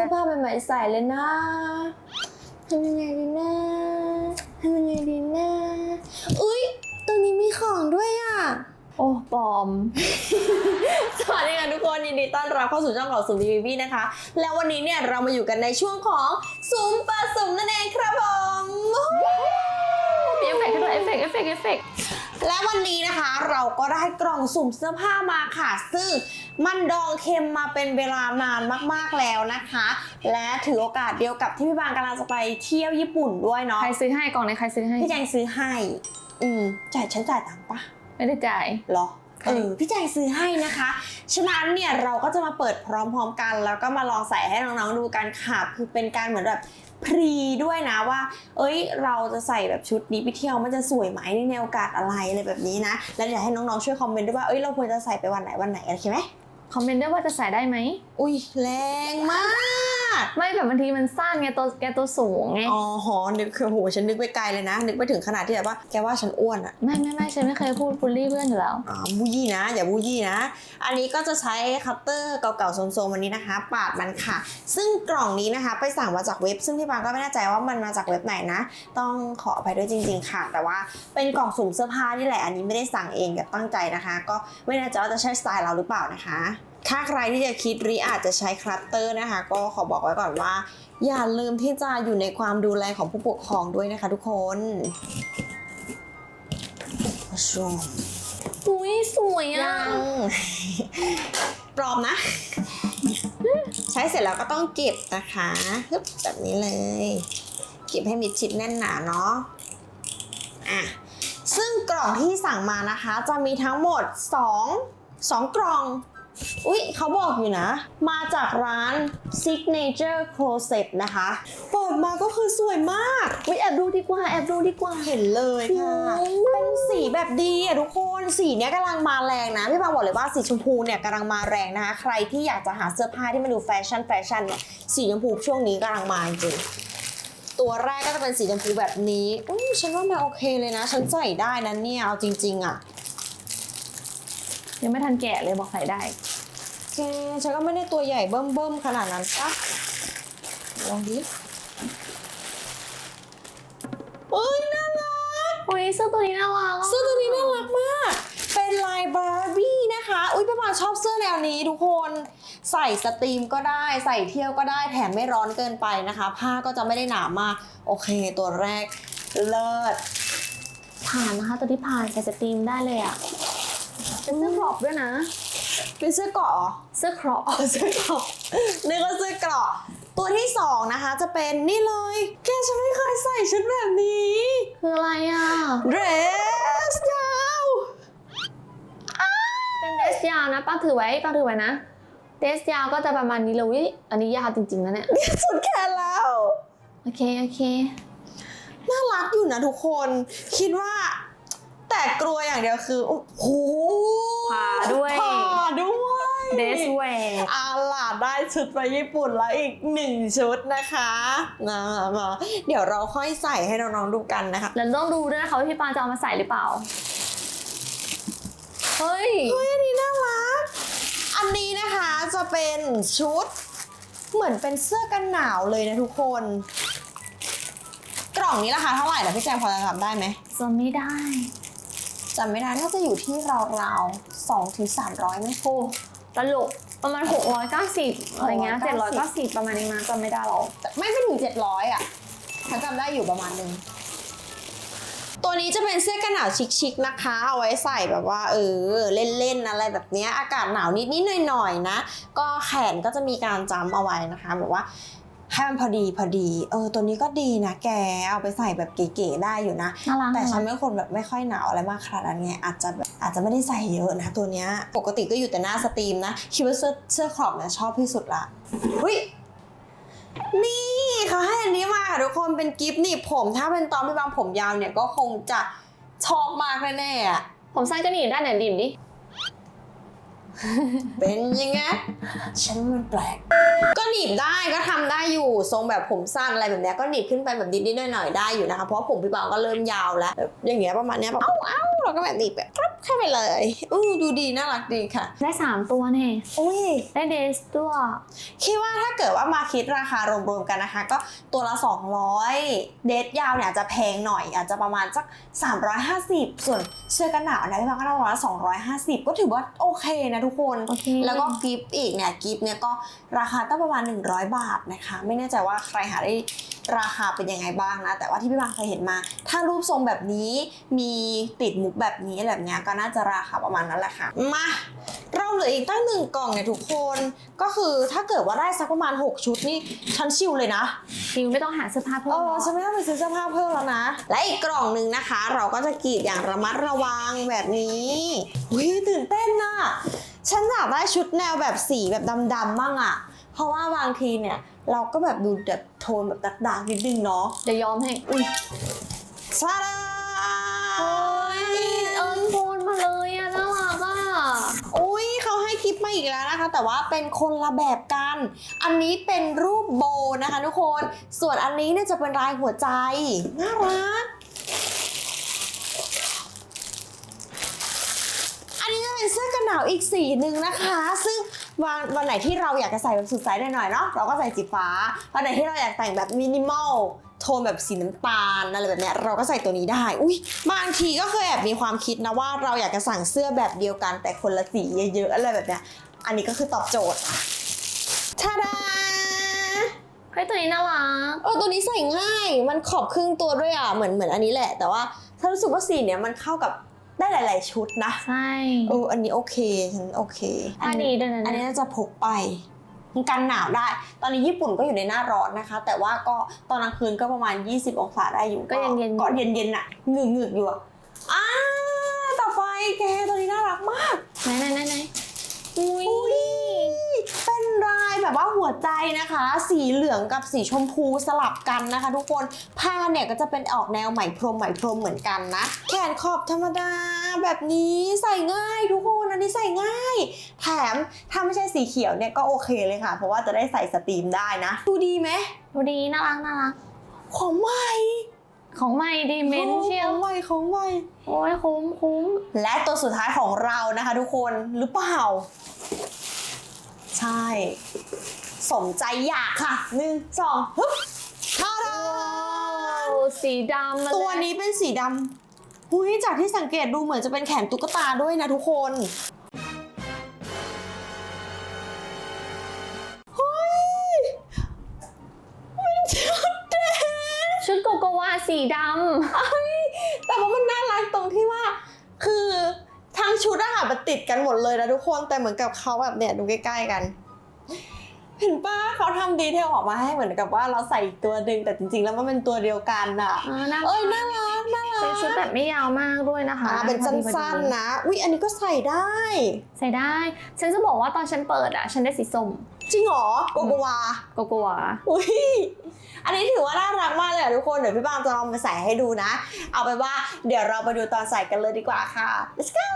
สื้อผ้าใหม่ๆใส่เลยนะทำยังไงดีนะทำยังไงดีนะอุ๊ยตรงนี้มีของด้วยอะ โอ้ปลอม สวัสดีค่ะทุกคนยินดีต้อนรับเข้าสู่ช่องของสุ่มทีวีนะคะ แล้ววันนี้เนี่ยเรามาอยู่กันในช่วงของสุ่มเปิดสุ่มนั่นเองครับผมมีเอ ฟเฟกต์ให้ด้วยเอฟเฟกต์เอฟเฟกต์เอฟเฟกต์และวันนี้นะคะเราก็ได้กล่องสุ่มเสื้อผ้ามาค่ะ ซึ่งมันดองเค็มมาเป็นเวลานานมากๆแล้วนะคะ และถือโอกาสเดียวกับที่พี่บางกำลังจะไปเที่ยวญี่ปุ่นด้วยเนาะใครซื้อให้กล่องไหนใครซื้อให้พี่แจงซื้อให้ อืมจ่ายฉันจ่ายตังค์ปะไม่ได้จ่ายเหรอใช่เออพี่แจงซื้อให้นะคะ ฉะนั้นเนี่ยเราก็จะมาเปิดพร้อมๆกัน แล้วก็มาลองใส่ให้น้องๆดูกันค่ะ คือเป็นการเหมือนแบบ พรีด้วยนะว่า เอ้ย เราจะใส่แบบชุดนี้ไปเที่ยวมันจะสวยไหมในโอกาสอะไรอะไรแบบนี้นะ แล้วเดี๋ยวให้น้องๆช่วยคอมเมนต์ด้วยว่า เอ้ย เราควรจะใส่ไปวันไหนวันไหนโอเคไหม คอมเมนต์ด้วยว่าจะใส่ได้ไหม อุ้ยแรงมาก ไม่แบบบางทีมันสั้นไงตัวแกตัวสูงไง อ๋อหอนึกคือโหฉันนึกไปไกลเลยนะ นึกไปถึงขนาดที่แบบว่าแกว่าฉันอ้วนอะไม่ไม่ไม่ฉันไม่เคยพูดบูลลี่เพื่อนอยู่แล้วอ่าบูยี่นะ อย่าบูยี่นะ อันนี้ก็จะใช้คัตเตอร์เก่าๆโซมๆวันนี้นะคะ ปาดมันค่ะ ซึ่งกล่องนี้นะคะไปสั่งมาจากเว็บ ซึ่งพี่ปางก็ไม่แน่ใจว่ามันมาจากเว็บไหนนะ ต้องขออภัยด้วยจริง ๆ ค่ะ แต่ว่าเป็นกล่องสุ่มเสื้อผ้านี่แหละ อันนี้ไม่ได้สั่งเองแบบตั้งใจนะคะ ก็ไม่แน่ใจว่าจะใช่สไตล์เราหรือเปล่านะคะ ถ้าใครที่จะคิดรีอาจจะใช้คัตเตอร์นะคะ ก็ขอบอกไว้ก่อนว่า อย่าลืมที่จะอยู่ในความดูแลของผู้ปกครองด้วยนะคะทุกคนชมอุ้ยสวยอะยังปลอมนะ ใช้เสร็จแล้วก็ต้องเก็บนะคะฮึบแบบนี้เลย เก็บให้มิดชิดแน่นหนาเนาะอะซึ่งกล่องที่สั่งมานะคะ จะมีทั้งหมด 2 2 กล่อง อุ๊ยเขาบอกอยู่นะ มาจากร้าน Signature Closet นะคะเปิดมาก็คือสวยมากอุ้ยแอบดูดีกว่าแอบดูดีกว่าเห็นเลยค่ะ เป็นสีแบบดีอะทุกคนสีเนี้ยกำลังมาแรงนะ พี่บางบอกเลยว่าสีชมพูเนี่ยกำลังมาแรงนะคะ ใครที่อยากจะหาเสื้อผ้าที่มันดูแฟชั่นแฟชั่นเนี่ยสีชมพูช่วงนี้กำลังมาจริงตัวแรกก็จะเป็นสีชมพูแบบนี้ อุ้ยฉันว่ามันโอเคเลยนะ ฉันใส่ได้นะเนี่ย เอาจริง ๆ อะ ยังไม่ทันแกะเลยบอกใส่ได้ ฉันก็ไม่ได้ตัวใหญ่เบิ่มๆขนาดนั้นปะลองดิเอ้ยน่ารักอุ้ยเสื้อตัวนี้น่ารักะเสื้อตัวนี้น่ารักมาก เป็นลายบาร์บี้นะคะ อุ้ยประมาณชอบเสื้อแนวนี้ทุกคนใส่สตรีมก็ได้ใส่เที่ยวก็ได้แถมไม่ร้อนเกินไปนะคะ ผ้าก็จะไม่ได้หนามาก โอเคตัวแรกเลิศผ่านนะคะตัวที่ผ่านใส่สตรีมได้เลยอะเป็นเสื้อครอปด้วยนะ เป็นเสื้อเกราะเหรอเสื้อครอปอ๋อเสื้อเกราะนึกว่าเสื้อเกราะ ตัวที่สองนะคะจะเป็นนี่เลยแกฉันไม่เคยใส่ชุดแบบนี้คืออะไรอะเดรสยาวเป็นเดสยาวนะป้าถือไว้ป้าถือไว้นะเดสยาวก็จะประมาณนี้เลยอุ๊ยอันนี้ยาวจริงๆนะเนี่ยสุดแขนแล้วโอเคโอเคน่ารักอยู่นะทุกคน คิดว่า แต่กลัวอย่างเดียวคือโอ้โหผ่าด้วยผ่าด้วยเดสแวร์อาล่ะได้ชุดไปญี่ปุ่นแล้วอีกหนึ่งชุดนะคะมามาเดี๋ยวเราค่อยใส่ให้น้องๆดูกันนะคะแล้วต้องดูด้วยนะคะว่าพี่ปานจะเอามาใส่หรือเปล่า เฮ้ย เฮ้ยอันนี้น่ารัก อันนี้นะคะจะเป็นชุด เหมือนเป็นเสื้อกันหนาวเลยนะทุกคน กล่องนี้ราคาเท่าไหร่นะพี่แจมพอจะจำได้ไหมจำไม่ได้ จำไม่ได้น่าจะอยู่ที่ราวๆสองถึงสามร้อยไหมโอ้ตลกประมาณ 690อะไรเงี้ย690 790 ประมาณนี้นะจำไม่ได้หรอกแต่ไม่ไม่ถึงเจ็ดร้อยอะฉันจำได้อยู่ประมาณนึง ตัวนี้จะเป็นเสื้อกันหนาวชิคๆนะคะ เอาไว้ใส่แบบว่า เออ เล่นๆอะไรแบบเนี้ยอากาศหนาวนิดๆหน่อยๆนะ ก็แขนก็จะมีการจำเอาไว้นะคะแบบว่า ให้มันพอดีพอดี เออ ตัวนี้ก็ดีนะแกเอาไปใส่แบบเก๋ๆได้อยู่นะ น่ารักแต่ฉันน่ารักเป็นคนแบบไม่ค่อยหนาวอะไรมากขนาดนั้นไงอาจจะแบบอาจจะไม่ได้ใส่เยอะนะตัวเนี้ยปกติก็อยู่แต่หน้าสตรีมนะคิดว่าเสื้อเสื้อครอบเนี่ยชอบที่สุดละเฮ้ยนี่เขาให้อันนี้มาค่ะทุกคนเป็นกิฟต์หนีบผมถ้าเป็นตอนพี่บางผมยาวเนี่ยก็คงจะชอบมากแน่ๆอะผมสั้นก็หนีบได้ไหนดิมดิ เป็นยังไง ฉันมันแปลก ก็หนีบได้ก็ทำได้อยู่ทรงแบบผมสั้นอะไรแบบเนี้ยก็หนีบขึ้นไปแบบนิดๆหน่อยๆได้อยู่นะคะ เพราะผมพี่บาก็เริ่มยาวแล้วแบบอย่างเงี้ยประมาณเนี้ยแบบเอ้าเอ้าเราก็แบบหนีบแบบ เข้าไปเลยอู้ดูดีน่ารักดีค่ะ ได้สามตัวเนี่ยอุ้ยได้เดสด้วยคิดว่าถ้าเกิดว่ามาคิดราคารวมๆกันนะคะ ก็ตัวละ 200 เดทยาวเนี่ยอาจจะแพงหน่อยอาจจะประมาณสัก 350 ส่วนเสื้อกันหนาวเนี่ยพี่บางก็ได้ประมาณ250 ก็ถือว่าโอเคนะทุกคนโอเคแล้วก็กิฟต์อีกเนี่ยกิฟต์เนี่ยก็ราคาตั้งประมาณ 100 บาทนะคะ ไม่แน่ใจว่าใครหาได้ ราคาเป็นยังไงบ้างนะ แต่ว่าที่พี่บางเคยเห็นมา ถ้ารูปทรงแบบนี้มีติดมุกแบบนี้อะไรแบบเนี้ยก็น่าจะราคาประมาณนั้นแหละค่ะ มาเราเหลืออีกตั้งหนึ่งกล่องเนี่ยทุกคนก็คือถ้าเกิดว่าได้สักประมาณ 6 ชุดนี่ฉันชิลเลยนะคิวไม่ต้องหาเสื้อผ้าเพิ่เอมอเนอะฉันไม่ต้องไปซื้อเสื้อผ้าเพิ่มแล้วนะ และอีกกล่องหนึ่งนะคะ เราก็จะกรีดอย่างระมัดระวังแบบนี้อุ้ยตื่นเต้นน่ะฉันอยากได้ชุดแนวแบบสีแบบดำๆบ้างอะเพราะว่าบางทีเนี่ย เราก็แบบดูแบบโทนแบบดักๆนิดนึงเนาะเดี๋ยวยอมให้ อุ้ยซาดาโอ้ยเอิญโทนมาเลยอะน่ารักอะอุ้ยเขาให้คลิปมาอีกแล้วนะคะ แต่ว่าเป็นคนละแบบกัน อันนี้เป็นรูปโบนะคะทุกคน ส่วนอันนี้เนี่ยจะเป็นลายหัวใจ น่ารัก อันนี้จะเป็นเสื้อกันหนาวอีกสีหนึ่งนะคะ ซึ่ง วันวันไหนที่เราอยากจะใส่แบบสุดไซส์หน่อยๆเนาะเราก็ใส่สีฟ้า วันไหนที่เราอยากแต่งแบบมินิมอลโทนแบบสีน้ำตาลอะไรแบบเนี้ยเราก็ใส่ตัวนี้ได้ อุ้ยบางทีก็เคยแอบมีความคิดนะว่าเราอยากจะสั่งเสื้อแบบเดียวกัน แต่คนละสีเยอะๆอะไรแบบเนี้ยอันนี้ก็คือตอบโจทย์ชาดาเฮ้ยตัวนี้น่ารักเออตัวนี้ใส่ง่าย มันขอบครึ่งตัวด้วยอะเหมือนเหมือนอันนี้แหละ แต่ว่าถ้ารู้สึกว่าสีเนี้ยมันเข้ากับ ได้หลาย ๆ ชุดนะใช่เอออันนี้โอเคฉันโอเคผ้าดีด้วยนะอันนี้เนี่ยน่าจะพกไปมันกันหนาวได้ ตอนนี้ญี่ปุ่นก็อยู่ในหน้าร้อนนะคะ แต่ว่าก็ตอนกลางคืนก็ประมาณ 20 องศาได้อยู่ ก็ยังเย็นอยู่ก็เย็นๆอะงึกงึกๆอยู่อะอ่าต่อไปแกตัวนี้น่ารักมาก ไหนไหนไหนไหน อุ้ยเป็นลายแบบ ว่าหัวใจนะคะ สีเหลืองกับสีชมพูสลับกันนะคะ ทุกคนผ้าเนี่ยก็จะเป็นออกแนวไหมพรมไหมพรมเหมือนกันนะ แขนขอบธรรมดาแบบนี้ใส่ง่ายทุกคนอันนี้ใส่ง่าย แถมถ้าไม่ใช่สีเขียวเนี่ยก็โอเคเลยค่ะ เพราะว่าจะได้ใส่สตรีมได้นะ ดูดีไหมดูดีน่ารักน่ารักของใหม่ของใหม่ดีเมนเชียขวองใหม่ของใหม่โอ้ยคุ้มคุ้มและตัวสุดท้ายของเรานะคะ ทุกคนหรือเปล่า ใช่ สมใจอยากค่ะหนึ่งสองฮึบทาดาโอ้สีดำมาเลยตัวนี้เป็นสีดำหุยจากที่สังเกตดูเหมือนจะเป็นแขนตุ๊กตาด้วยนะทุกคนเฮ้ยมันชุดเด็กชุดโกโกวาสีดแต่ว่ามันน่ารักตรงที่ว่า คือทั้งชุดอาหารมันติดกันหมดเลยนะทุกคนแต่เหมือนกับเขาแบบเนี่ยดูใกล้ๆกัน เห็นป้าเขาทำดีเทลออกมาให้เหมือนกับว่าเราใส่อีกตัวหนึ่งแต่จริงๆ แล้วมันเป็นตัวเดียวกันอะำอ่าน่าเอ้ยน่ารักน่ารักเป็นชุดแบบไม่ยาวมากด้วยนะคะอ่าเป็นสัพอดีพอ้นดีๆนะอุ้ยอันนี้ก็ใส่ได้ ใส่ได้ ฉันจะบอกว่าตอนฉันเปิดอะ ฉันได้สีส้มจริงเหรอโกโกวาโกโกวาอุ้ย อันนี้ถือว่าน่ารักมากเลยอะทุกคน เดี๋ยวพี่บางจะลองไปใส่ให้ดูนะ เอาไปนว่าเดี๋ยวเราไปดูตอนใส่กันเลยดีกว่าค่ะ let's go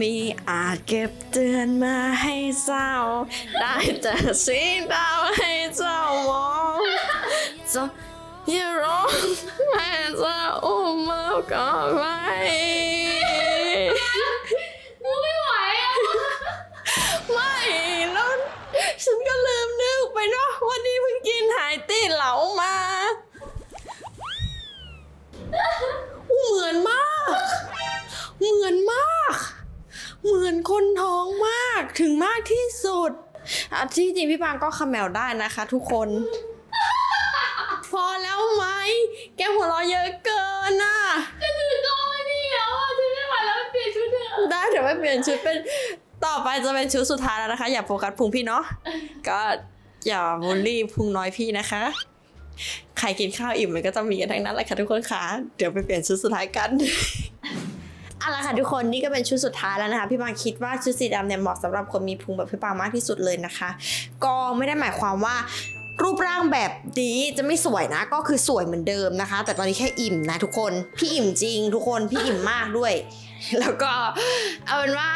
มีอาจเก็บเตือนมาให้เจ้า ได้แต่สีดาวให้เจ้ามองจะอย่าร้องให้เจ้าอุ้มมาก็ไม่ ที่จริงพี่ปางก็คำแมวได้นะคะ ทุกคน พอแล้วไหม แกหัวเราะเยอะเกินน่ะ จะถือกล้องไม่ดีแล้วอะฉันไม่ไหวแล้วเปลี่ยนชุดเถอะได้เดี๋ยวไปเปลี่ยนชุดเป็นต่อไปจะเป็นชุดสุดท้ายแล้วนะคะ อย่าโฟกัสพุงพี่เนาะ ก็อย่าบูลลี่พุงน้อยพี่นะคะ ใครกินข้าวอิ่มมันก็จะมีกันทั้งนั้นแหละค่ะทุกคนค่ะเดี๋ยวไปเปลี่ยนชุดสุดท้ายกัน เอาละค่ะทุกคนนี่ก็เป็นชุดสุดท้ายแล้วนะคะ พี่ปางคิดว่าชุดสีดำเนี่ยเหมาะสำหรับคนมีพุงแบบพี่ปางมากที่สุดเลยนะคะ ก็ไม่ได้หมายความว่ารูปร่างแบบนี้จะไม่สวยนะ ก็คือสวยเหมือนเดิมนะคะ แต่ตอนนี้แค่อิ่มนะทุกคนพี่อิ่มจริง ทุกคนพี่อิ่มมากด้วย แล้วก็เอาเป็นว่า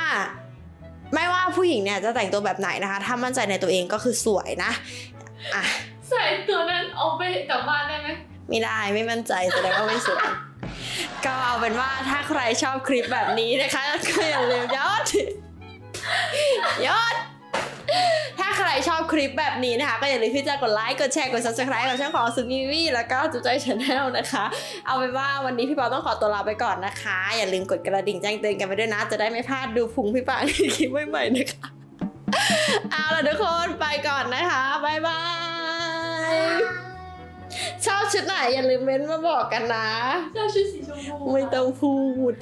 ไม่ว่าผู้หญิงเนี่ยจะแต่งตัวแบบไหนนะคะ ถ้ามั่นใจในตัวเองก็คือสวยนะอะใส่ตัวนั้นออกไปกลับบ้านได้ไหมไม่ได้ไม่มั่นใจแสดงว่าไม่สวย ก็เอาเป็นว่าถ้าใครชอบคลิปแบบนี้นะคะก็อย่าลืมยอดยอด ถ้าใครชอบคลิปแบบนี้นะคะ ก็อย่าลืมที่จะกดไลค์ กดแชร์ กด subscribe กับช่องของสุนีวี่แล้วก็จุ๊ใจชาแนลนะคะ เอาเป็นว่าวันนี้พี่ปอต้องขอตัวลาไปก่อนนะคะ อย่าลืมกดกระดิ่งแจ้งเตือนกันไปด้วยนะ จะได้ไม่พลาดดูพุงพี่ปาในคลิปใหม่ๆนะคะ เอาล่ะทุกคนไปก่อนนะคะ บ๊ายบาย ชอบชุดไหนอย่าลืมเม้นต์มาบอกกันนะ ชอบชุดสีชมพู ไม่ต้องพูด